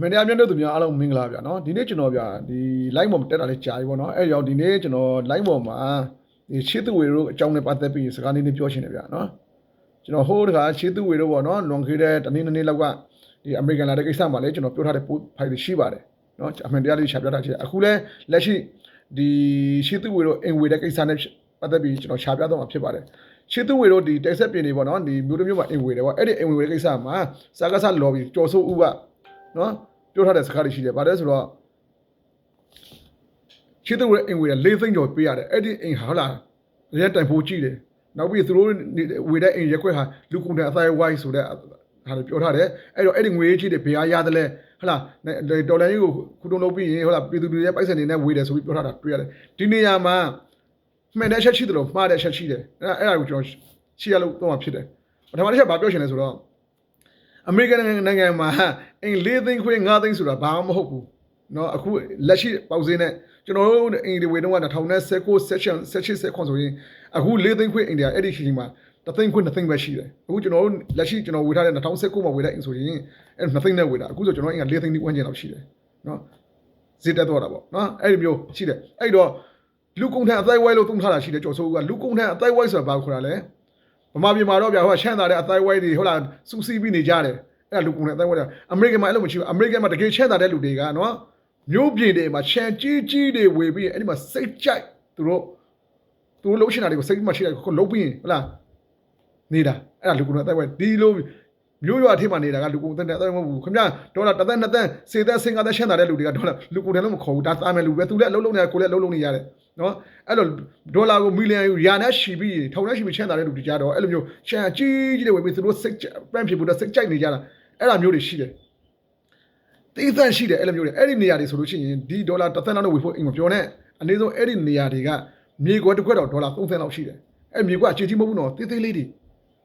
မင်းတရားမြတ်တို့သူများအားလုံးမင်္ဂလာဗျာနော်ဒီနေ့ကျွန်တော်ဗျာဒီ line ပေါ်မှာတက်တာလေးကြာပြီပေါ့နော်အဲ့ကြောင့်ဒီနေ့ကျွန်တော် line ပေါ်မှာဒီရှေ့သူဝေတို့အကြောင်းနဲ့ပတ်သက်ပြီးစကားလေးလေးပြောချင်တယ်ဗျာနော်ကျွန်တော်ဟိုးတခါရှေ့သူဝေတို့ပေါ့နော်လွန်ခဲ့တဲ့တနေ့နေ့လောက်ကဒီအမေရိကန်လာတဲ့ကိစ္စမှာလည်းကျွန်တော်ပြောထားတဲ့ဖိုင်တွေရှိပါတယ်နော်အမှန်တရားလေးရှာပြတာရှိတယ်အခုလည်းလက်ရှိဒီရှေ့သူဝေတို့အင်ဝေတဲ့ကိစ္စနဲ့ပတ်သက်ပြီးကျွန်တော်ရှာပြတော့မှာဖြစ်ပါတယ်ရှေ့သူဝေတို့ဒီတက်ဆက်ပြင်နေပေါ့နော်ဒီမျိုးတစ်မျိုးမှာအင်ဝေတယ်ပေါ့အဲ့ဒီအင်ဝေတဲ့ကိစ္စမှာစာကစားလော်ဘီကြော်ဆိုးဦးက နော်ပြောထားတဲ့စကားတွေရှိတယ်ဗါလဲဆိုတော့ချစ်တဲ့ဝဲအင်ဝေးလေးသိန်းကျော်ပေးရတယ်အဲ့ဒီအင်ဟာလာရဲတိုင်ဖို့ကြည့်တယ်နောက်ပြီးသူတို့ဝေတဲ့အင်ရက်ခွက်ဟာလူကုန်တဲ့အသားဝိုင်းဆိုတဲ့ဟာတွေပြောထားတယ်အဲ့တော့အဲ့ဒီငွေကြီးတွေဘယ်အားရတယ်လဲဟလာဒေါ်လာကြီးကိုခုတုံးလုပ်ပြီးရင်ဟလာပြည်သူတွေရဲ့ပိုက်ဆံတွေနဲ့ဝေတယ်ဆိုပြီးပြောထားတာတွေ့ရတယ်ဒီနေရာမှာမှန်တဲ့အချက်ရှိတယ်လို့မှားတဲ့အချက်ရှိတယ်အဲ့အဲ့ဒါကိုကျွန်တော်ရှင်းရလို့တော့မှာဖြစ်တယ်ပထမတစ်ချက်ဘာပြောချင်လဲဆိုတော့ အမေရိကန်နိုင်ငံမှာအင်၄သိန်းခွဲ၅သိန်းဆိုတာဘာမှမဟုတ်ဘူးเนาะအခုလက်ရှိပေါက်စင်းနဲ့ကျွန်တော်တို့အင်ဒီဝေတုန်းက2019 section section ဆက်ခွန်ဆိုရင်အခု၄သိန်းခွဲအင်ဒီယာအဲ့ဒီချိန်မှာတသိန်းခွဲ2သိန်းပဲရှိတယ်အခုကျွန်တော်တို့လက်ရှိကျွန်တော်ဝေထားတဲ့2019မှာဝေတဲ့အင်ဆိုရင်အဲ့2သိန်းနဲ့ဝေတာအခုဆိုကျွန်တော်အင်က4သိန်းဝန်းကျင်လောက်ရှိတယ်เนาะဈေးတက်တော့တာပေါ့เนาะအဲ့ဒီမျိုးရှိတယ်အဲ့တော့လူကုန်ထန်အသိုက်ဝိုင်းလို့သုံးထားတာရှိတယ်ကျော်စိုးကလူကုန်ထန်အသိုက်ဝိုင်းဆိုတာဘာခေါ်တာလဲ ဗမာပြည်မှာတော့ဗျာဟိုကရှမ်းသာတဲ့အသိုက်ဝိုင်းတွေဟုတ်လားစူးစီးပြီးနေကြတယ်အဲ့ဒါလူကုန်တဲ့အတိုင်းဝဲတာအမေရိကန်မှာအဲ့လိုမရှိဘူးအမေရိကန်မှာတကယ်ချမ်းသာတဲ့လူတွေကနော်မျိုးပြင်တွေမှာချန်ကြီးကြီးတွေဝေပြီးအဲ့ဒီမှာစိတ်ကြိုက်သူတို့သူတို့လှုပ်ရှင်တာတွေကိုစိတ်မှရှိတယ်ခုလှုပ်ပြီးဟုတ်လားနေတာအဲ့ဒါလူကုန်တဲ့အတိုင်းဝဲဒီလို မျိုးရွာထိမှနေတာကလူကုန်တဲ့အတိုင်းမဟုတ်ဘူးခင်ဗျာဒေါ်လာတစ်သက်နှစ်သက်စေသက်စင်ကားသက်ရှမ်းသာတဲ့လူတွေကဒေါ်လာလူကုန်တယ်လို့မခေါ်ဘူးဒါသားမဲ့လူပဲသူလည်းအလုပ်လုပ်နေတာကိုလည်းအလုပ်လုပ်နေရတယ်နော်အဲ့တော့ဒေါ်လာကိုမီလီယံရာနဲ့ရှိပြီးထောင်နဲ့ရှိပြီးချမ်းသာတဲ့လူတွေကြတော့အဲ့လိုမျိုးချန်ကြီးကြီးတွေဝေပြီးသူတို့စိတ်ပန့်ဖြစ်ဖို့စိတ်ကြိုက်နေကြတာအဲ့ဒါမျိုးတွေရှိတယ်တိသန့်ရှိတယ်အဲ့လိုမျိုးတွေအဲ့ဒီနေရာတွေဆိုလို့ရှိရင်ဒီဒေါ်လာတစ်သန်းလောက်ဝေဖို့အိမ်မပြောနဲ့အနည်းဆုံးအဲ့ဒီနေရာတွေကမြေကွက်တစ်ခွက်တော့ဒေါ်လာ30လောက်ရှိတယ်အဲ့မြေကွက်အခြေကြီးမဟုတ်ဘူးနော်တိသေးလေးတွေ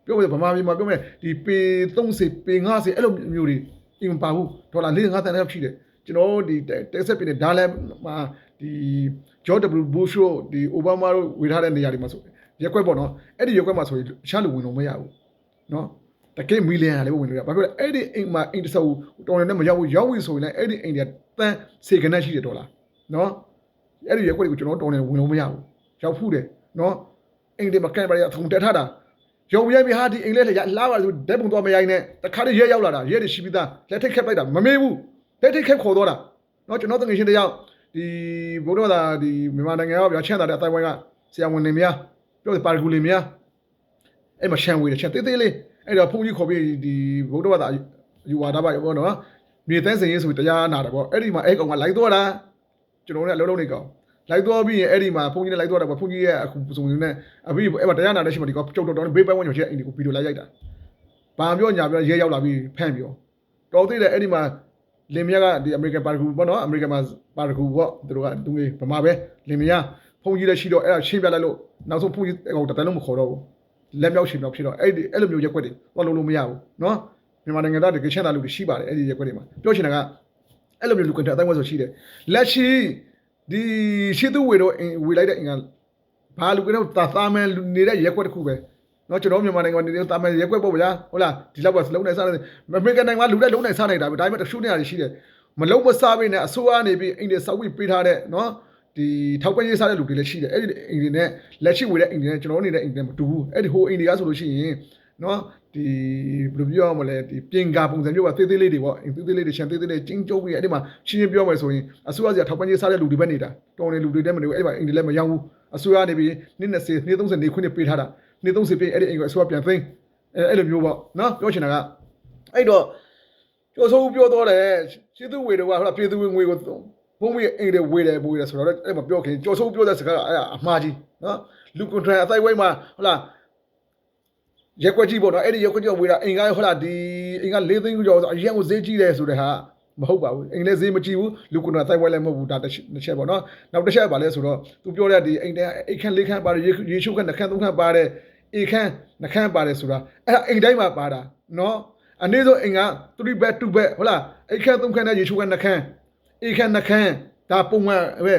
ပြောမယ်ဗမာပြည်မှာပြောမယ်ဒီပေ30ပေ50အဲ့လိုမျိုးတွေအိမ်မပါဘူးဒေါ်လာ45သန်းလောက်ရှိတယ်ကျွန်တော်တို့ဒီတက်ဆက်ပြည်နယ်ဒါလည်းမှာဒီဂျော့ဒဘလူဘူရှိုဒီအိုဘားမားတို့ဝေထားတဲ့နေရာတွေမှာဆိုရက်ကွက်ပေါ့နော်အဲ့ဒီရက်ကွက်မှာဆိုရင်ရှားလူဝင်လို့မရဘူးနော်တကယ်မီလီယံလည်းဝင်လို့ရဘာဖြစ်လဲအဲ့ဒီအိမ်မှာအိမ်တစ်စုံတော်တယ်နဲ့မရောက်ဘူးရောက်ပြီဆိုရင်လည်းအဲ့ဒီအိမ်တွေကတန်းစေကနက်ရှိတယ်ဒေါ်လာနော်အဲ့ဒီရက်ွက်တွေကိုကျွန်တော်တော်တယ်ဝင်လို့မရဘူးရောက်ဖူးတယ်နော်အိမ်တွေမှာကန်ပါရအထုံတက်ထားတာ ရုံရိုက်ပြီးဟာဒီအိမ်လေးလေလာပါလို့ဓာတ်ပုံတော့မရိုက်နဲ့တခါတည်းရဲရောက်လာတာရဲတွေရှိပြီးသားလက်ထိတ်ခက်လိုက်တာမမေးဘူးလက်ထိတ်ခက်ခေါ်တော့တာနော်ကျွန်တော်တငယ်ချင်းတယောက်ဒီဘုရားသာဒီမြန်မာနိုင်ငံရောက်ပြချမ်းသာတဲ့အတိုင်းဝိုင်းကဆရာဝန်နေများပြောပါရဂူလင်များအဲ့မှာရှန်ဝေးတယ်ချက်သေးသေးလေးအဲ့တော့ဘုန်းကြီးခေါ်ပြီးဒီဗုဒ္ဓဘာသာယူဝါဒပါရောပေါ့နော်မြေသန်းစင်ရေးဆိုပြီးတရားနာတယ်ပေါ့အဲ့ဒီမှာအဲ့ကောင်ကလိုက်သွားတာကျွန်တော်တို့လည်းအလုံးလုံးနေကောင် လိုက်သွားပြီးရင်အဲ့ဒီမှာဘုန်းကြီးနဲ့လိုက်သွားတာပေါ့ဘုန်းကြီးရဲ့အခုပုံစံနဲ့အပြီးအဲ့မှာတရားနာတဲ့ရှိမှဒီကောကြောက်တော့တော့ဘေးပန်းဝင်ချင်ချက်အိမ်ဒီကိုဗီဒီယိုလိုက်ရိုက်တာဘာပြောညာပြောရဲရောက်လာပြီးဖန့်ပြောတော်သေးတယ်အဲ့ဒီမှာလင်မယားကဒီအမေရိကန်ပါရဂူပေါ့နော်အမေရိကန်မှာပါရဂူပေါ့သူတို့ကသူငယ်ဗမာပဲလင်မယားဖုန်ကြီးလည်းရှိတော့အဲ့ဒါရှင်းပြလိုက်လို့နောက်ဆုံးဖုန်ကြီးအကောင်တတန်းလုံးမခေါ်တော့ဘူးလက်မြောက်ရှင်းမြောက်ဖြစ်တော့အဲ့ဒီအဲ့လိုမျိုးရက်ွက်တွေတော့လုံးလုံးမရဘူးနော်မြန်မာနိုင်ငံသားတကယ်ချက်တာလူတွေရှိပါတယ်အဲ့ဒီရက်ွက်တွေမှာပြောချင်တာကအဲ့လိုမျိုးလူကန်တဲ့အတိုင်းဝဲဆိုရှိတယ်လက်ရှိ ဒီရှေ့သူဝေတော့ဝေလိုက်တဲ့အင်္ဂါဘာလူကတော့သာသာမန်နေတဲ့ရက်ွက်တစ်ခုပဲနော်ကျွန်တော်မြန်မာနိုင်ငံနေနေတာမယ်ရက်ွက်ပေါ့ဗျာဟုတ်လားဒီလောက်ကစလုံးနိုင်စားနေမမေကန်နိုင်ငံကလူတဲ့လုံးနိုင်စားနေတာပဲဒါပေမဲ့တချို့နေရာတွေရှိတယ်မလုံးမစားပဲနဲ့အစိုးရနေပြီးအိန္ဒိယစောက်ဝိပေးထားတဲ့နော်ဒီထောက်ပံ့ရေးစားတဲ့လူတွေလည်းရှိတယ်အဲ့ဒီအိန္ဒိယနဲ့လက်ရှိဝေတဲ့အိန္ဒိယနဲ့ကျွန်တော်နေတဲ့အိန္ဒိယမတူဘူးအဲ့ဒီဟိုအိန္ဒိယဆိုလို့ရှိရင်နော် ဒီဘယ်လိုပြောရမလဲဒီပြင်ကာပုံစံမျိုးပါသေးသေးလေးတွေပေါ့အိမ်သေးသေးလေးတွေရှန်သေးသေးလေးကျင်းကျုပ်ပြီးအဲ့ဒီမှာရှင်းရှင်းပြောမယ်ဆိုရင်အစိုးရစီထောက်ပံ့ရေးစားတဲ့လူတွေပဲနေတာတော်နေလူတွေတည်းမနေဘူးအဲ့ဒီမှာအိမ်တွေလည်းမရောက်ဘူးအစိုးရနေပြီးနှစ်20နှစ်30နေခွင့်နဲ့ပေးထားတာနှစ်30ပေးအဲ့ဒီအိမ်ကိုအစိုးရပြန်သိမ်းအဲ့အဲ့လိုမျိုးပေါ့နော်ပြောချင်တာကအဲ့တော့ကျော်စိုးပြောတော့တယ်ရှင်းသူဝေတော့ကဟိုလားပြည်သူငွေကိုဘုံမီအိမ်တွေဝေတယ်ဝေတယ်ဆိုတော့အဲ့မှာပြောခင်ကျော်စိုးပြောတဲ့စကားကအဲ့ဒါအမှားကြီးနော်လူကွန်ထရန်အသိုက်ဝိုင်းမှာဟုတ်လား ရက်ွက်ကြီးပေါ့နော်အဲ့ဒီရက်ွက်ကြီးဝေးတာအိမ်ကဟုတ်လားဒီအိမ်က၄သိန်းကျော်ဆိုအရင်ကဈေးကြီးတယ်ဆိုတဲ့ဟာမဟုတ်ပါဘူးအိမ်လည်းဈေးမကြီးဘူးလူကုနာတိုက်ဝဲလည်းမဟုတ်ဘူးဒါတစ်ချက်ပေါ့နော်နောက်တစ်ချက်ပါလဲဆိုတော့သူပြောတဲ့ဒီအိမ်တဲ့အိမ်ခန်းလေးခန်းပါတယ်ရေရှုခန်းနှခန်းသုံးခန်းပါတယ်အိမ်ခန်းနှခန်းပါတယ်ဆိုတာအဲ့ဒါအိမ်တိုင်းမှာပါတာနော်အနည်းဆုံးအိမ်က3 bed 2 bed ဟုတ်လားအိမ်ခန်းသုံးခန်းနဲ့ရေရှုခန်းနှခန်းအိမ်ခန်းနှခန်းဒါပုံမှန်ပဲ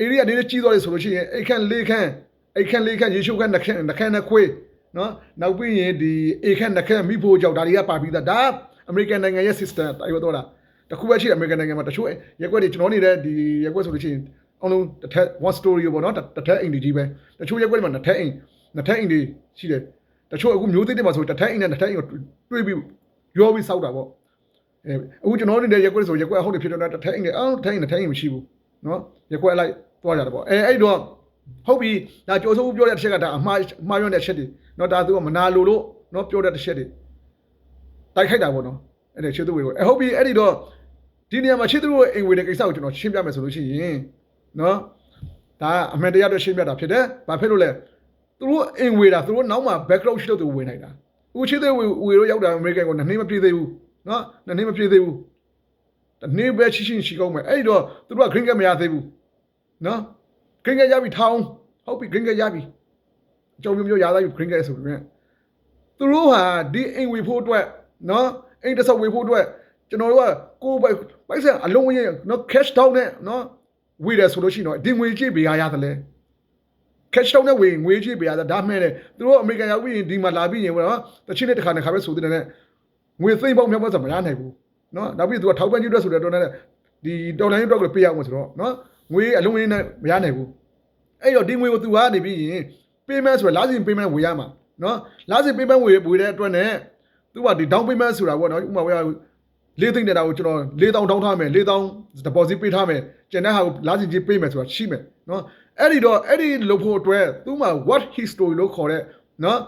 area အနေနဲ့ကြီးသွားတယ်ဆိုလို့ရှိရင်အိမ်ခန်းလေးခန်းအိမ်ခန်းလေးခန်းရေရှုခန်းနှခန်းနှခန်းနှခွေး နော်နောက်ပြီးရင်ဒီအေခက်နှခက်မိဖို့ကြောင့်ဒါတွေကပါပြီးသားဒါအမေရိကန်နိုင်ငံရဲ့ system တိုက်ရတော့တာတစ်ခုပဲရှိတယ်အမေရိကန်နိုင်ငံမှာတချို့ရက်ကွက်တွေကျွန်တော်နေတဲ့ဒီရက်ကွက်ဆိုလို့ရှိရင်အောင်လုံးတစ်ထက် one story ပေါ့နော်တစ်ထက်အိမ်တွေကြီးပဲတချို့ရက်ကွက်တွေမှာနှစ်ထက်အိမ်နှစ်ထက်အိမ်တွေရှိတယ်တချို့အခုမျိုးသစ်တွေမှာဆိုတစ်ထက်အိမ်နဲ့နှစ်ထက်အိမ်ကိုတွေးပြီးရောပြီးစောက်တာပေါ့အဲအခုကျွန်တော်နေတဲ့ရက်ကွက်ဆိုရက်ကွက်အဟုတ်တွေဖြစ်တော့တစ်ထက်အိမ်နဲ့အော်တစ်ထက်အိမ်နှစ်ထက်အိမ်မရှိဘူးနော်ရက်ကွက်လိုက်သွားကြတယ်ပေါ့အဲအဲ့တော့ဟုတ်ပြီဒါကြောစိုးပြောတဲ့အချက်ကဒါအမှားအမှားရွံ့တဲ့အချက်တွေ နော်ဒါသူကမနာလိုလို့နော်ပြောတဲ့အချက်တွေတိုက်ခိုက်တာပေါ့နော်အဲ့ဒါချစ်သူတွေကိုအဲဟုတ်ပြီအဲ့ဒီတော့ဒီနေရာမှာချစ်သူတို့အိမ်ဝေတဲ့ကိစ္စကိုကျွန်တော်ရှင်းပြမယ်ဆိုလို့ရှိရင်နော်ဒါအမှန်တရားတော့ရှင်းပြတာဖြစ်တယ်ဘာဖြစ်လို့လဲသူတို့အိမ်ဝေတာသူတို့နောက်မှာ background ရှိလို့သူဝင်နိုင်တာဦးချစ်သူဝေဝေလို့ရောက်တာအမေရိကန်ကိုနှစ်နှစ်မပြည့်သေးဘူးနော်နှစ်နှစ်မပြည့်သေးဘူးတနေ့ပဲရှိရှိရှိကောင်းမယ်အဲ့ဒီတော့သူတို့က green card မရသေးဘူးနော် green card ရပြီထောင်းဟုတ်ပြီ green card ရပြီ အကြောင်းမျိုးမျိုးရသားပြီ green card ဆိုပြီးသူတို့ဟာဒီအိမ်ဝေဖို့အတွက်နော်အိမ်တစ်ဆောက်ဝေဖို့အတွက်ကျွန်တော်တို့ကကိုယ်ပိုက်ပိုက်ဆံအလုံးရင်နော် cash down နဲ့နော်ဝေတယ်ဆိုလို့ရှိရင်တော့ဒီငွေကြေးပေးရရတယ်လေ cash down နဲ့ဝေငွေကြေးပေးရတယ်ဒါမှမဟုတ်သူတို့အမေရိကန်ရောက်ပြီးရင်ဒီမှာလာပြီးရင်ပေါ့နော်တချင်းနဲ့တစ်ခါတစ်ခါပဲဆိုတဲ့နဲ့ငွေသိမ့်ပေါက်မြောက်ပေါက်ဆိုမရနိုင်ဘူးနော်နောက်ပြီးသူကထောက်ပံ့ကျအတွက်ဆိုတဲ့တော့နဲ့ဒီတော်လိုင်းအတွက်ကိုပေးရအောင်ဆိုတော့နော်ငွေအလုံးရင်းနဲ့မရနိုင်ဘူးအဲ့တော့ဒီငွေကိုသူကနေပြီးရင် payment ဆိုရလာစဉ် payment ဝေရမှာနော်လာစဉ် payment ဝေဝေတဲ့အတွက်နဲ့သူကဒီ down payment ဆိုတာပေါ့နော်ဥပမာဝေရလေးသိန်းတဲ့တာကိုကျွန်တော်4000တောင်းထားမယ်4000 deposit ပေးထားမယ်ကျန်တဲ့ဟာကိုလာစဉ်ကြီးပေးမယ်ဆိုတာရှိမယ်နော်အဲ့ဒီတော့အဲ့ဒီလုပ်ဖို့အတွက်သူမှ what history လို့ခေါ်တဲ့နော်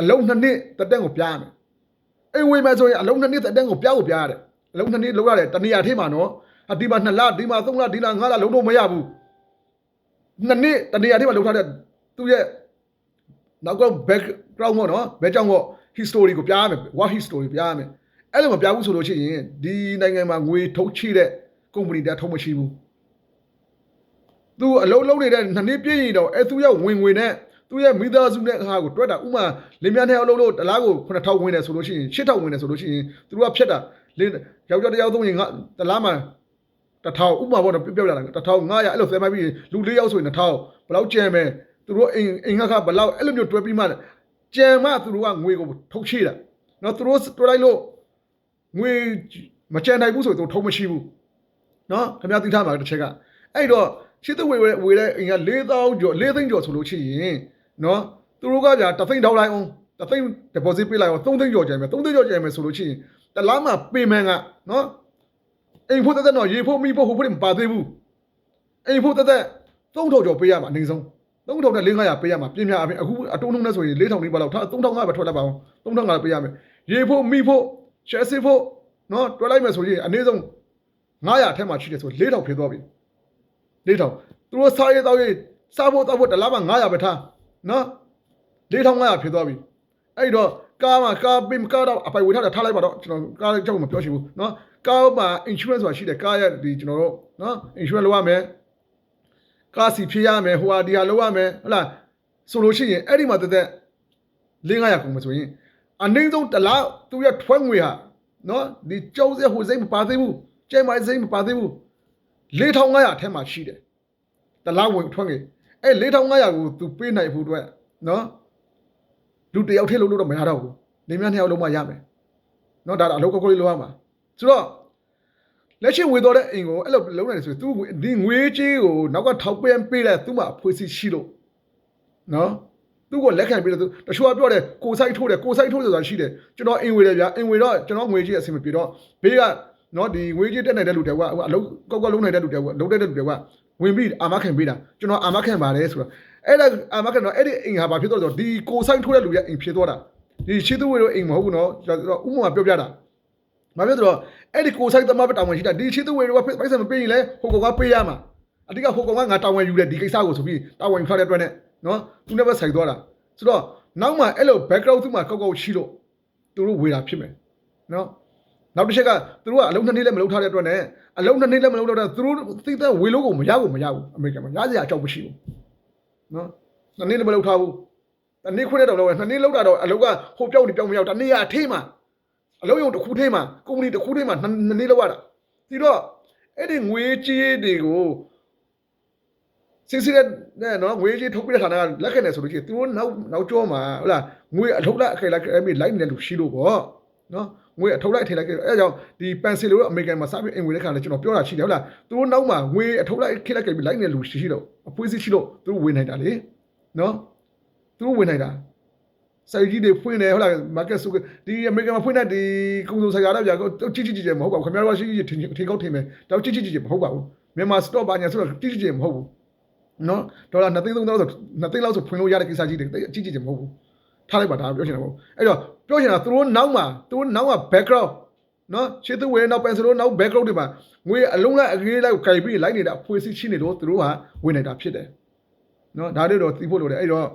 အလုံးနှစ်နှစ်တက်တက်ကိုပြရမယ်အိမ်ဝေမယ်ဆိုရင်အလုံးနှစ်နှစ်တက်တက်ကိုပြဖို့ပြရတယ်အလုံးနှစ်နှစ်လောက်ရတယ်တနေရာထဲမှာနော်အဒီမှာ2လဒီမှာ3လဒီလ5လလုံးတော့မရဘူးနှစ်နှစ်တနေရာထဲမှာလောက်ထားတဲ့သူ့ရဲ့ နောက်က background ပေါ့နော်ဘယ်ကြောင့်ပေါ့ history ကိုပြရမယ် what history ပြရမယ်အဲ့လိုမပြဘူးဆိုလို့ရှိရင်ဒီနိုင်ငံမှာငွေထုတ်ချိတဲ့ company တည်းထုတ်မရှိဘူးသူအလုံးလုံးနေတဲ့နှစ်နှစ်ပြည့်ရင်တော့အဲသူရဲ့ဝင်ငွေနဲ့သူရဲ့မိသားစုနဲ့ဟာကိုတွက်တာဥမာလင်းမြန်းတဲ့အလုံးလို့တလားကို9000ဝင်တယ်ဆိုလို့ရှိရင်8000ဝင်တယ်ဆိုလို့ရှိရင်သူတို့ကဖြတ်တာလင်းယောက်ျားတစ်ယောက်သုံးရင်ငါတလားမှာ1000ဥမာပေါ့နော်ပြပြောပြတာ1500အဲ့လိုဆယ်မိုက်ပြီးလူ၄ယောက်ဆိုရင်1000ဘယ်လောက်ကျန်မယ် သူတို့အိမ်အိမ်ခါဘယ်လောက်အဲ့လိုမျိုးတွဲပြီးမှကြံမှသူတို့ကငွေကိုထုတ်ချိတာနော်သူတို့တွဲလိုက်လို့ငွေမကြံနိုင်ဘူးဆိုရင်သူထုံးမရှိဘူးနော်ခင်ဗျားသိထားမှာတစ်ချက်ကအဲ့တော့ရှစ်သဝေဝေတဲ့အိမ်က4000ကျော်4သိန်းကျော်ဆိုလို့ရှိရင်နော်သူတို့ကကြာတသိန်းထောက်လိုက်အောင်တသိန်း deposit ပေးလိုက်အောင်3သိန်းကျော်ကျန်မယ်3သိန်းကျော်ကျန်မယ်ဆိုလို့ရှိရင်တလားမှာ payment ကနော်အိမ်ဖို့တက်တက်တော့ရေဖို့မိဖို့ဟိုဖို့မပါသေးဘူးအိမ်ဖို့တက်တက်3000ကျော်ပေးရမှာအနည်းဆုံး 3000နဲ့4500ပေးရမှာပြင်ပြအပြင်အခုအတုံးနှုံးနဲ့ဆိုရင်4000လေးပါလောက်ထား3500ပဲထွက်လိုက်ပါအောင်3500ပေးရမယ်ရေဖို့မိဖို့ share စစ်ဖို့နော်တွဲလိုက်မယ်ဆိုရင်အနည်းဆုံး900အထက်မှာရှိတယ်ဆို4000ဖြစ်သွားပြီ4000သူတို့စားရတော့ရစားဖို့တော့ဖို့တလားမှာ900ပဲထားနော်4500ဖြစ်သွားပြီအဲ့တော့ကားမှာကားပင်ကားတော့အပိုင်ဝေထားတာထားလိုက်ပါတော့ကျွန်တော်ကားကြောက်မပြောချင်ဘူးနော်ကားမှာ insurance ဆိုတာရှိတယ်ကားရဲ့ဒီကျွန်တော်တို့နော် insurance လုပ်ရမယ် ကားစီဖြေးရမယ်ဟိုဟာဒီဟာလုပ်ရမယ်ဟုတ်လားဆိုလို့ရှိရင်အဲ့ဒီမှာတက်တက်4500ကုန်မှာဆိုရင်အနည်းဆုံးတစ်လားသူရထွက်ငွေဟာနော်ဒီကြောက်စဲဟိုစိမ့်မပါသေးဘူးကျဲမိုင်းစိမ့်မပါသေးဘူး4500အထက်မှာရှိတယ်တစ်လားဝင်ထွက်ငွေအဲ့4500ကိုသူပေးနိုင်ဖို့အတွက်နော်လူတယောက်ထဲလုံးလို့တော့မရတော့ဘူးနေမြနှစ်ယောက်လုံးမှရမယ်နော်ဒါတော့အလုပ်ကောက်ကောက်လေးလုပ်ရမှာဆိုတော့ လက်ရှိဝေတော့တဲ့အိမ်ကိုအဲ့လိုလုံးနိုင်တယ်ဆိုရင်သူဒီငွေကြေးကိုနောက်ကထောက်ပံ့ပေးတဲ့သူ့မှာအဖွေးစီရှိလို့နော်သူ့ကိုလက်ခံပြီးတော့သူတချို့ကပြောတယ်ကိုဆိုင်ထိုးတယ်ကိုဆိုင်ထိုးတယ်ဆိုတာရှိတယ်ကျွန်တော်အင်ဝေတယ်ဗျာအင်ဝေတော့ကျွန်တော်ငွေကြေးအဆင်မပြေတော့ဘေးကနော်ဒီငွေကြေးတက်နိုင်တဲ့လူတွေကဟိုအလုံးကောက်ကောက်လုံးနိုင်တဲ့လူတွေကလုံးတဲ့လူတွေကဝင်ပြီးအာမခံပေးတာကျွန်တော်အာမခံပါတယ်ဆိုတော့အဲ့ဒါအာမခံတော့အဲ့ဒီအိမ်ဟာဘာဖြစ်တော့ဆိုတော့ဒီကိုဆိုင်ထိုးတဲ့လူရဲ့အိမ်ဖြစ်သွားတာဒီရှိသူဝေတို့အိမ်မဟုတ်ဘူးနော်ကျွန်တော်ဥပမာပြောပြတာ မပြောတော့အဲ့ဒီကိုဆိုင်သမားပဲတောင်းဝင်ရှိတာဒီရှိသူဝေတို့ကပိုက်ဆံမပေးရင်လဲဟိုကောင်ကပေးရမှာအတိကဟိုကောင်ကငါတောင်းဝင်ယူတယ်ဒီကိစ္စကိုဆိုပြီးတောင်းဝင်ထားတဲ့အတွက်နဲ့နော်သူနဲ့ပဲဆိုင်သွားတာဆိုတော့နောက်မှအဲ့လို background သူ့မှာကောက်ကောက်ရှိလို့သူတို့ဝေတာဖြစ်မယ်နော်နောက်တစ်ချက်ကသူတို့ကအလုံးနှစ်နှစ်လည်းမလုပ်ထားတဲ့အတွက်နဲ့အလုံးနှစ်နှစ်လည်းမလုပ်တော့သူတို့သိတဲ့ဝေလို့ကိုမရဘူးမရဘူးအမေရိကန်မှာရစရာအကြောင်းမရှိဘူးနော်နှစ်နှစ်လည်းမလုပ်ထားဘူးတနေ့ခွင့်တဲ့တော့လည်းနှစ်နှစ်လောက်တာတော့အလုံးကဟိုပြောက်နေပြောက်မရောက်တနေ့ကအထိမှာ အလုံးယုံတစ်ခုထိမှာကုမ္ပဏီတစ်ခုထိမှာနှစ်နှစ်လောက်ရတာဒီတော့အဲ့ဒီငွေကြေးတွေကိုစစ်စစ်နဲ့နော်ငွေကြီးထုတ်ပြတဲ့ဌာနကလက်ခံတယ်ဆိုလို့ရှိရင်သူတို့နောက်နောက်ကျောမှာဟုတ်လားငွေအထုတ်လက်အခိုင်လိုက်အဲ့မိလိုက်နေတဲ့လူရှိလို့ပေါ့နော်ငွေအထုပ်လိုက်ထည့်လိုက်ခဲ့အဲဒါကြောင့်ဒီပန်ဆယ်လိုတော့အမေရိကန်မှာစပြီးအင်ငွေတဲ့ခါလဲကျွန်တော်ပြောတာရှိတယ်ဟုတ်လားသူတို့နောက်မှာငွေအထုပ်လိုက်ခစ်လိုက်ခဲ့ပြီးလိုက်နေလူရှိရှိတော့အဖွေးစီရှိလို့သူတို့ဝင်နိုင်တာလေနော်သူတို့ဝင်နိုင်တာ စိုက်ကြီးတွေဖွင့်တယ်ဟုတ်လား market ဆိုဒီအမေရိကန်မှာဖွင့်တဲ့ဒီကုံစုံဆိုင်ရတော့ကြာကြည့်ကြည့်ကြည့်မဟုတ်ပါဘူးခင်ဗျားတို့ရှိရှိထင်ထင်ကောက်ထင်မယ်တော့ကြည့်ကြည့်ကြည့်မဟုတ်ပါဘူးမြန်မာ store ဘာညာဆိုတော့ကြည့်ကြည့်ကြည့်မဟုတ်ဘူးနော်ဒေါ်လာ2သိန်း3သိန်းဆို2သိန်းလောက်ဆိုဖွင့်လို့ရတဲ့ကိစ္စကြီးတွေကြည့်ကြည့်ကြည့်မဟုတ်ဘူးထားလိုက်ပါဒါပြောချင်တာပေါ့အဲ့တော့ပြောချင်တာသူတို့နောက်မှာသူတို့နောက်မှာ background နော်ရှေ့သူဝယ်နောက်ပန်စလိုနောက် background တွေမှာငွေအလုံးလိုက်အကြီးလိုက်ကိုကြိုက်ပြီးလိုက်နေတာအဖွေးစီရှိနေတော့သူတို့ဟာဝင်နေတာဖြစ်တယ်နော်ဒါတွေတော့သိဖို့လိုတယ်အဲ့တော့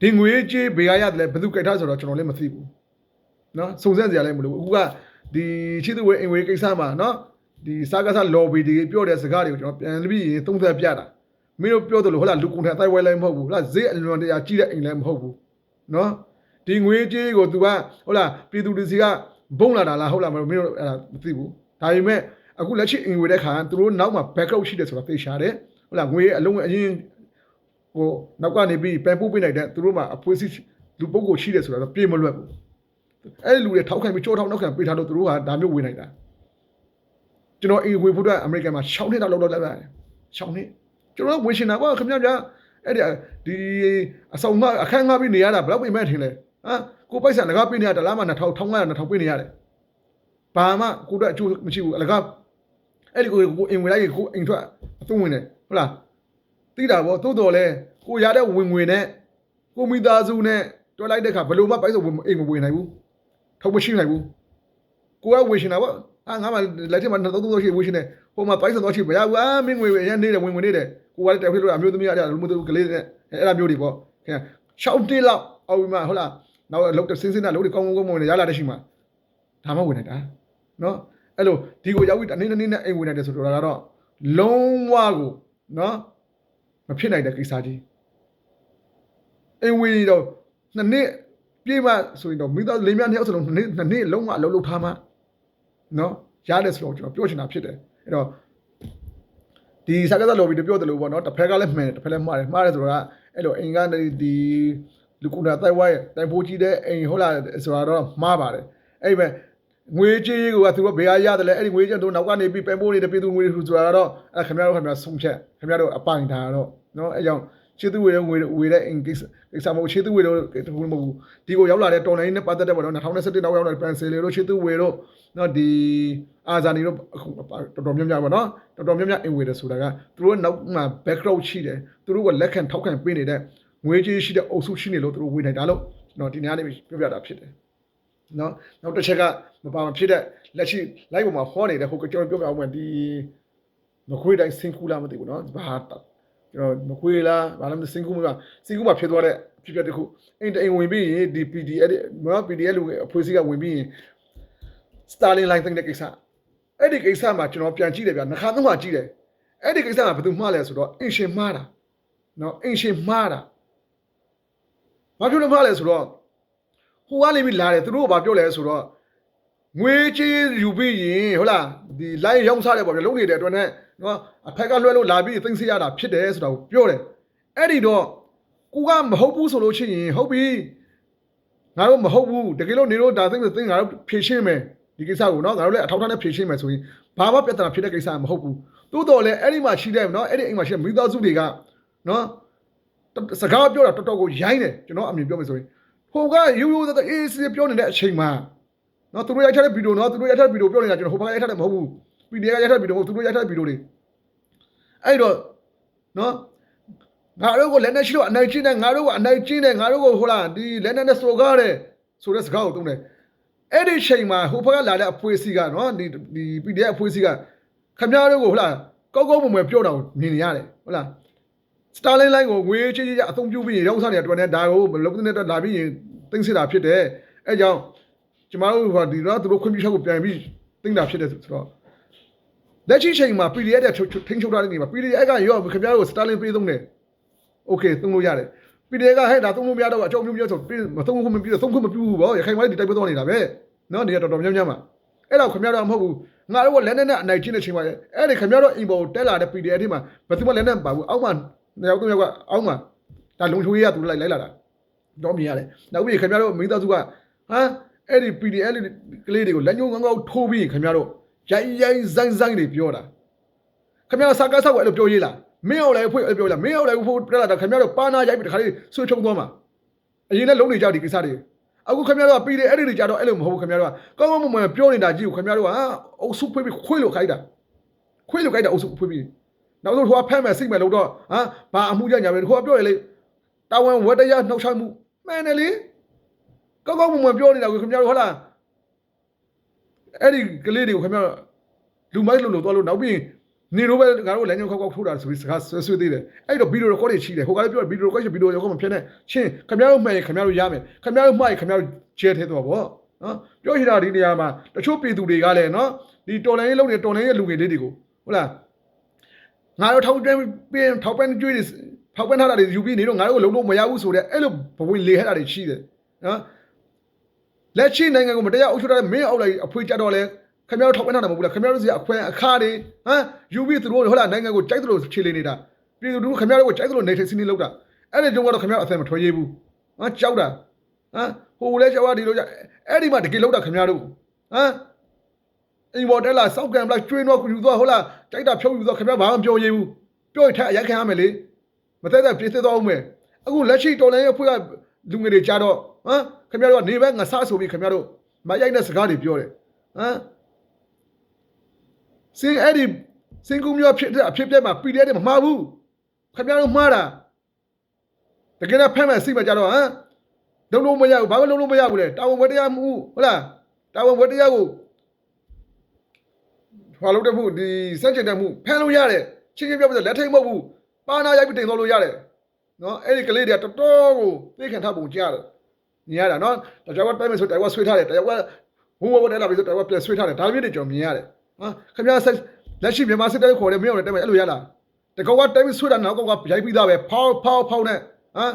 ဒီငွေကြေးဘေးရရတယ်လဲဘယ်သူကြိုက်ထားဆိုတော့ကျွန်တော်လည်းမသိဘူးနော်စုံစမ်းစရာလည်းမလိုဘူးအခုကဒီရှေ့သူဝယ်အင်ဝေးကိစ္စမှာနော်ဒီစားကစား lobby တွေပြောတဲ့စကားတွေကိုကျွန်တော်ပြန်ပြီးရင်သုံးသပ်ပြတာမင်းတို့ပြောတယ်လို့ဟုတ်လားလူကုန်ထအတိုင်းဝဲလည်းမဟုတ်ဘူးဟုတ်လားဈေးအလွန်တရာကြီးတဲ့အိမ်လည်းမဟုတ်ဘူးနော်ဒီငွေကြေးကို तू ကဟုတ်လားပြည်သူတွေစီကဘုံလာတာလားဟုတ်လားမင်းတို့အဲ့ဒါမသိဘူးဒါပေမဲ့အခုလက်ရှိအင်ဝေတဲ့ခါသူတို့နောက်မှာ backup ရှိတယ်ဆိုတာသိရှာတယ်ဟုတ်လားငွေအလုံးအရင် ဟိုနောက်ကနေပြီးပန်ပို့ပေးလိုက်တဲ့သူတို့မှာအဖွေးစီလူပုဂ္ဂိုလ်ရှိတယ်ဆိုတာတော့ပြေမလွတ်ဘူးအဲ့ဒီလူတွေထောက်ခံပြီးကြောထောက်နောက်ခံပေးထားလို့သူတို့ကဒါမျိုးဝင်နိုင်တာကျွန်တော်အင်ဝေဖို့အတွက်အမေရိကန်မှာ6နှစ်တောင်လောက်လောက်လိုက်ပါတယ်6နှစ်ကျွန်တော်ဝင်ရှင်တာကွာခင်ဗျာဗျာအဲ့ဒီဒီအဆောင်မအခန်းငှားပြီးနေရတာဘယ်လောက်ပြင်မဲ့ထင်လဲဟမ်ကိုပိုက်ဆံလကားပေးနေရတလားမှ2000 1500 2000ပေးနေရတယ်ဘာမှကိုတော့အကျိုးမရှိဘူးအလကားအဲ့ဒီကိုကိုအင်ဝင်လိုက်ကိုအိမ်ထွက်အသုံးဝင်တယ်ဟုတ်လား သိတာဗောသို့တော်လဲကိုရတဲ့ဝင်ငွေနဲ့ကိုမိသားစုနဲ့တွဲလိုက်တဲ့ခါဘယ်လိုမှပိုက်ဆံဝင်အိမ်မဝင်နိုင်ဘူးထုံမရှိနိုင်ဘူးကိုကဝင်ရှင်တာဗောအာငါမှလက်ထက်မှာသုံးသုံးရှိဝင်ရှင်တယ်ဟိုမှာပိုက်ဆံတော့ရှိမရဘူးအာမင်းငွေအရင်နေတယ်ဝင်ဝင်နေတယ်ကိုကလည်းတက်ဖြစ်လို့အမျိုးသမီးရတယ်လူမျိုးသူကလေးနဲ့အဲ့ဒါမျိုးတွေဗောခင်ဗျ6တိလောက်အောက်ပြီးမှဟုတ်လားနောက်လောက်စင်းစင်းနဲ့လုံးတွေကောင်းကောင်းကောင်းကောင်းနဲ့ရလာတဲ့ရှိမှာဒါမှဝင်နေတာနော်အဲ့လိုဒီကိုရောက်ပြီးတနေ့နေ့နဲ့အိမ်ဝင်နေတယ်ဆိုတော့ကတော့လုံးဝကိုနော် မဖြစ်နိုင်တဲ့ကိစ္စကြီးအိမ်ဝင်တော့နှစ်နှစ်ပြေးမှဆိုရင်တော့မိသားစုလေးများနှစ်ယောက်စလုံးနှစ်နှစ်နှစ်လုံးဝအလုံးလုံးထားမှနော်ရတယ်ဆိုတော့ကျွန်တော်ပြောချင်တာဖြစ်တယ်အဲ့တော့ဒီစကားသလော်ဘီတို့ပြောတယ်လို့ပေါ့နော်တစ်ဖက်ကလည်းမှန်တယ်တစ်ဖက်လည်းမှားတယ်မှားတယ်ဆိုတော့အဲ့လိုအိမ်ကနေဒီလူကူတာတိုက်ဝိုင်းတိုင်ဖိုးကြီးတဲ့အိမ်ဟုတ်လားဆိုတာတော့မှားပါတယ်အဲ့ပဲ ငွေကြေးကသူတို့ဘယ်ဟာရတယ်လဲအဲ့ဒီငွေကြေးတို့နောက်ကနေပြီးပန်ပိုးနေတဲ့ပြည်သူငွေတွေဆိုတာတော့အဲ့ခင်ဗျားတို့ခင်ဗျားဆုံးဖြတ်ခင်ဗျားတို့အပိုင်ထားတော့နော်အဲ့ကြောင့်ချေသူဝေတဲ့ငွေဝေတဲ့ in case ကိစ္စမဟုတ်ချေသူဝေတော့တခုမဟုတ်ဘူးဒီကိုရောက်လာတဲ့တော်လိုင်းနဲ့ပတ်သက်တဲ့ပေါ့နော်2017နောက်ရောက်လာတဲ့ pencil တွေတို့ချေသူဝေတော့နော်ဒီအာဇာနီတို့အခုတော်တော်များများပေါ့နော်တော်တော်များများ in ဝေတယ်ဆိုတာကသူတို့နောက်မှာ background ရှိတယ်သူတို့ကလက်ခံထောက်ခံပေးနေတဲ့ငွေကြေးရှိတဲ့အုပ်စုရှိနေလို့သူတို့ဝေနိုင်တာလို့ကျွန်တော်ဒီနေ့ကနေပြောပြတာဖြစ်တယ် နော်နောက်တစ်ချက်ကမပါမဖြစ်တဲ့လက်ရှိ live ပေါ်မှာဟောနေတဲ့ဟိုကျွန်တော်ပြောပြအောင်မယ်ဒီမခွေးတိုင်းစင်ကူလာမသိဘူးနော်ဘာကျွန်တော်မခွေးလားဘာလဲမသိစင်ကူမလားစင်ကူမှာဖြစ်သွားတဲ့ဖြစ်ဖြစ်တခုအိမ်တိုင်ဝင်ပြီးရင်ဒီ PDF မနော် PDF လူအဖွဲ့အစည်းကဝင်ပြီးရင် Starling line တဲ့ကိစ္စအဲ့ဒီကိစ္စမှာကျွန်တော်ပြန်ကြည့်တယ်ဗျာနှခါသုံးခါကြည့်တယ်အဲ့ဒီကိစ္စကဘယ်သူမှားလဲဆိုတော့အင်ရှင်မှားတာနော်အင်ရှင်မှားတာဘာဖြစ်လို့မှားလဲဆိုတော့ ဟိုကနေပြီးလာတယ်သူတို့ကဘာပြောလဲဆိုတော့ငွေကြေးယူပြီးရင်ဟုတ်လားဒီ line ရောင်းစားတယ်ပေါ့ဗျာလုံးနေတဲ့အတွက်နဲ့နော်အဖက်ကလွှဲလို့လာပြီးသိသိရတာဖြစ်တယ်ဆိုတာကိုပြောတယ်အဲ့ဒီတော့ကိုကမဟုတ်ဘူးဆိုလို့ရှိရင်ဟုတ်ပြီငါတို့မဟုတ်ဘူးတကယ်လို့နေတို့ဒါသိမသိငါတို့ဖြေရှင်းမယ်ဒီကိစ္စကိုနော်ငါတို့လည်းအထောက်အထားနဲ့ဖြေရှင်းမယ်ဆိုရင်ဘာမှပြဿနာဖြစ်တဲ့ကိစ္စမဟုတ်ဘူးတိုးတော်လည်းအဲ့ဒီမှာရှိတဲ့နော်အဲ့ဒီအိမ်မှာရှိတဲ့မိသားစုတွေကနော်စကားပြောတာတော်တော်ကိုရိုင်းတယ်ကျွန်တော်အမြင်ပြောမယ်ဆိုရင် ဟိုကယူယူသက်အေးစီပြောနေတဲ့အချိန်မှာနော်သူတို့ရိုက်ထားတဲ့ဗီဒီယိုနော်သူတို့ရိုက်ထားတဲ့ဗီဒီယိုပြောနေတာကျွန်တော်ဟိုဘက်ကရိုက်ထားတယ်မဟုတ်ဘူး PDF ကရိုက်ထားတဲ့ဗီဒီယိုမဟုတ်သူတို့ရိုက်ထားတဲ့ဗီဒီယိုတွေအဲ့တော့နော်ငါတို့ကိုလက်နဲ့ရှိလို့အနိုင်ကျင်းတယ်ငါတို့ကအနိုင်ကျင်းတယ်ငါတို့ကိုဟိုလားဒီလက်နဲ့နဲ့စတိုကားတယ်ဆိုတဲ့စကားကိုသုံးတယ်အဲ့ဒီချိန်မှာဟိုဘက်ကလာတဲ့အဖွေးစီကနော်ဒီဒီ PDF အဖွေးစီကခမည်းတော်ကိုဟိုလားကောက်ကောက်မွယ်မွယ်ပြောတာကိုမြင်နေရတယ်ဟုတ်လား Starling line ကိုငွေချေးချေးအသုံးပြုပြီးရောက်စားနေတဲ့အတွက်နဲ့ဒါကိုမလုပ်တဲ့အတွက်လာပြီးရင်သိစစ်တာဖြစ်တယ်အဲကြောင့်ကျမတို့ကဒီတော့သူတို့ခွင့်ပြုချက်ကိုပြန်ပြီးသိတာဖြစ်တယ်ဆိုတော့လက်ရှိချိန်မှာ PDF တဲ့ထိန်းချုပ်ထားတဲ့နေမှာ PDF ကရောခင်ဗျားတို့ Starling ပေးသုံးတယ် Okay သုံးလို့ရတယ် PDF ကဟဲ့ဒါသုံးလို့မရတော့အကြောင်းမျိုးမျိုးဆိုမသုံးခွင့်မပြုသုံးခွင့်မပြုဘူးဗောရခိုင်မိုင်းဒီတိုက်ပွဲသွားနေတာပဲနော်နေရာတော်တော်များများမှာအဲ့တော့ခင်ဗျားတို့မဟုတ်ဘူးငါတို့ကလက်နဲ့နဲ့အနိုင်ကျင့်တဲ့ချိန်မှာအဲ့ဒီခင်ဗျားတို့အိမ်ပေါ်တက်လာတဲ့ PDF ဒီမှာဘယ်သူမှလက်နဲ့မပါဘူးအောက်မှာ နှစ်ယောက်သုံးယောက်ကအောက်မှာဒါလုံချိုးရရသူလိုက်လိုက်လာတာတော့မြင်ရတယ်နောက်ပြီးခင်ဗျားတို့မိသားစုကဟမ်အဲ့ဒီ PDF ကလေးတွေကိုလက်ညှိုးငေါငေါထိုးပြီးခင်ဗျားတို့ရိုင်းရိုင်းဇိုင်းဇိုင်းတွေပြောတာခင်ဗျားစကားဆောက်အဲ့လိုပြောရေးလားမင်းအောင်လည်းဖွင့်အဲ့ပြောလားမင်းအောင်လည်းဖို့ပြလာတာခင်ဗျားတို့ပါနာရိုက်ပြီးတခါလေးဆွေးချုံသွားမှာအရင်လည်းလုံးနေကြဒီကိစ္စတွေအခုခင်ဗျားတို့က PDF အဲ့ဒီတွေကြတော့အဲ့လိုမဟုတ်ဘူးခင်ဗျားတို့ကကောင်းကောင်းမွန်မွန်ပြောနေတာကြည့်ကိုခင်ဗျားတို့ကဟာအုပ်စုဖွေးပြီးခွေးလို့ခိုင်းတာခွေးလို့ခိုင်းတာအုပ်စုဖွေးပြီး နောက်ဆုံးဟိုကဖမ်းမယ်စိတ်မယ်လို့တော့ဟာဘာအမှုကြညာပဲဟိုကပြောရလေတာဝန်ဝတ္တရားနှောက်ချမှုမှန်တယ်လေကောက်ကောက်မွန်မွန်ပြောနေတာကိုခင်ဗျားတို့ဟုတ်လားအဲ့ဒီကလေးတွေကိုခင်ဗျားတို့လူမိုက်လို့လို့သွားလို့နောက်ပြီးနေတော့ပဲငါတို့လည်းညောင်းခောက်ခောက်ထိုးတာဆိုပြီးစကားဆွဲဆွဲသေးတယ်အဲ့တော့ဗီဒီယိုကောတွေရှိတယ်ဟိုကလည်းပြောဗီဒီယိုကောရှိဗီဒီယိုကောမဖြစ်နဲ့ချင်းခင်ဗျားတို့မှန်ရင်ခင်ဗျားတို့ရမယ်ခင်ဗျားတို့မှားရင်ခင်ဗျားတို့ကျဲထဲတော့ဗောနော်ပြောရှိတာဒီနေရာမှာတချို့ပြည်သူတွေကလည်းနော်ဒီတော်လိုင်းရေးလုပ်နေတော်လိုင်းရဲ့လူငယ်လေးတွေကိုဟုတ်လား ငါတို့ထောက်တွင်းပြင်းထောက်ပန်းကျွေးတွေထောက်ပန်းထားတာတွေယူပြီးနေတော့ငါတို့လုံးလို့မရဘူးဆိုတဲ့အဲ့လိုဘဝင်လေဟဲ့တာတွေရှိတယ်နော်လက်ရှိနိုင်ငံကိုမတရားအုပ်ချုပ်တဲ့မင်းအောက်လိုက်အဖွေးကြတော့လဲခင်ဗျားတို့ထောက်ပံ့တာမဟုတ်ဘူးလားခင်ဗျားတို့စီအခွင့်အခါတွေဟမ်ယူပြီးသူတို့ဟုတ်လားနိုင်ငံကိုကြိုက်သလိုခြေလေနေတာပြည်သူတို့ခင်ဗျားတို့ကိုကြိုက်သလိုနေထိုင်စီးနေလောက်တာအဲ့ဒီကြောင့်ကတော့ခင်ဗျားအဆင်မထွက်ရဘူးဟမ်ကြောက်တာဟမ်ဟိုလဲကြောက်ရဒီလိုကြအဲ့ဒီမှာတကယ်လောက်တာခင်ဗျားတို့ဟမ် အိမ်ပေါ်တက်လာစောက်ကံပလိုက်ကျွေးတော့ယူသွားဟုတ်လားကြိုက်တာဖြုတ်ယူသွားခင်ဗျားဘာမှပြောရဘူးပြောရင်ထက်အရက်ခံရမယ်လေမသက်သက်ပြည့်စည်သွားအောင်မယ်အခုလက်ရှိတော်လိုင်းရဲ့ဖွဲ့ကလူငယ်တွေကြတော့ဟမ်ခင်ဗျားတို့ကနေဘက်ငဆဆိုပြီးခင်ဗျားတို့မရိုက်တဲ့စကားတွေပြောတယ်ဟမ်စင်အဲ့ဒီစင်ကူမျိုးဖြစ်တဲ့အဖြစ်ပြက်မှာ PDF တွေမမှားဘူးခင်ဗျားတို့မှားတာတကယ်တော့ဖမ်းမယ်စိတ်မကြတော့ဟမ်လုံးလုံးမရဘူးဘာမှလုံးလုံးမရဘူးလေတာဝန်ဝတ္တရားမှုဟုတ်လားတာဝန်ဝတ္တရားကို ဟွာလို့တဲ့မှုဒီစက်ချင်တဲ့မှုဖမ်းလို့ရတယ်ချင်းချင်းပြောပြလက်ထိတ်မဟုတ်ဘူးပါနာရိုက်ပြီးတင်သွားလို့ရတယ်နော်အဲ့ဒီကလေးတွေကတော်တော်ကိုသိခံထားပုံကြားတယ်မြင်ရတာနော်တကြောကတိုက်မယ်ဆိုတိုင်ဝဆွေးထားတယ်တိုင်ဝဘုံဘတက်လာပြီဆိုတိုင်ဝပြန်ဆွေးထားတယ်ဒါမျိုးတွေကျွန်တော်မြင်ရတယ်ဟာခင်ဗျားဆက်လက်ရှိမြန်မာစစ်တပ်ခေါ်တယ်မင်းတို့လည်းတိုက်မယ်အဲ့လိုရလားတကောကတိုက်ပြီးဆွေးတာနောက်ကောကရိုက်ပြီးသားပဲဖောက်ဖောက်ဖောက်နဲ့ဟမ်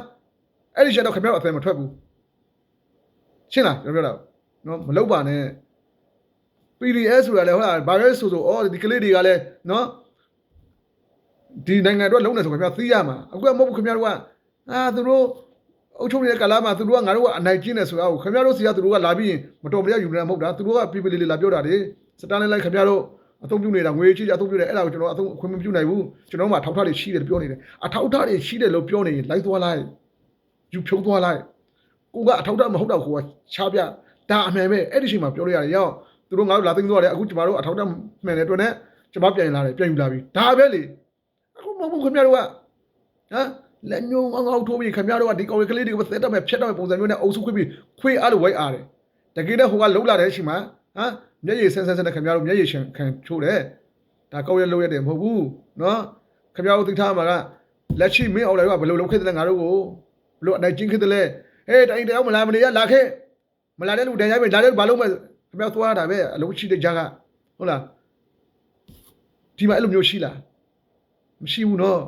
အဲ့ဒီချက်တော့ခင်ဗျားတို့အဖယ်မထွက်ဘူးရှင်းလားကျွန်တော်ပြောတာနော်မလုပ်ပါနဲ့ PDS ဆိုတာလည်းဟုတ်လားဘာလဲဆိုဆိုဩဒီကလေးတွေကလည်းနော်ဒီနိုင်ငံအတွက်လုံးနေဆိုခင်ဗျာသိရမှာအခုကမဟုတ်ဘူးခင်ဗျားတို့ကအာသူတို့အုပ်ချုပ်နေတဲ့ကာလမှာသူတို့ကငါတို့ကအနိုင်ကျင့်နေဆိုတာကိုခင်ဗျားတို့စီကသူတို့ကလာပြီးရင်မတော်မရယူနေတာမဟုတ်တာသူတို့ကပြပြလေးလေးလာပြောတာလေစတန်လေးလိုက်ခင်ဗျားတို့အသုံးပြုနေတာငွေချေချအသုံးပြုတယ်အဲ့ဒါကိုကျွန်တော်အသုံးအခွင့်မပြုနိုင်ဘူးကျွန်တော်မှထောက်ထားတွေရှိတယ်ပြောနေတယ်အထောက်ထားတွေရှိတယ်လို့ပြောနေရင်လိုက်သွားလိုက်ယူဖြုံးသွားလိုက်ကိုကအထောက်ထားမဟုတ်တော့ကိုကချားပြဒါအမှန်ပဲအဲ့ဒီချိန်မှာပြောလို့ရတယ်ရောက် သူတို့ငါတို့လာသိမ်းသွားတယ်အခုကျမတို့အထောက်ထားမှန်တဲ့အတွက်နဲ့ကျမပြန်လာတယ်ပြန်ယူလာပြီဒါပဲလေအခုမဟုတ်ဘူးခင်ဗျားတို့ကဟမ်လက်ညှိုးငေါငေါထိုးပြီးခင်ဗျားတို့ကဒီကောင်ကလေးတွေကိုသက်တော့မဲ့ဖြတ်တော့မဲ့ပုံစံမျိုးနဲ့အုပ်စုခွေးပြီးခွေးအားလို့ဝိုက်အားတယ်တကယ်တော့ဟိုကလှုပ်လာတဲ့အချိန်မှာဟမ်မျက်ရည်ဆန်းဆန်းဆန်းနဲ့ခင်ဗျားတို့မျက်ရည်ရှင်ခံချိုးတယ်ဒါကောက်ရလှုပ်ရတယ်မဟုတ်ဘူးနော်ခင်ဗျားတို့သိထားမှာကလက်ရှိမင်းအောင်လည်းကဘယ်လိုလုပ်ခဲ့တဲ့ငါတို့ကိုဘယ်လိုအနိုင်ကျင့်ခဲ့တဲ့လဲဟေးတိုင်တောင်မလာမနေရလာခဲ့မလာတဲ့လူတန်ရိုက်မယ်လာတဲ့ဘာလုပ်မဲ့ ခင်ဗျားသွားတာပဲအလုံးရှိတဲ့ကြားကဟုတ်လားဒီမှာအဲ့လိုမျိုးရှိလားမရှိဘူးနော်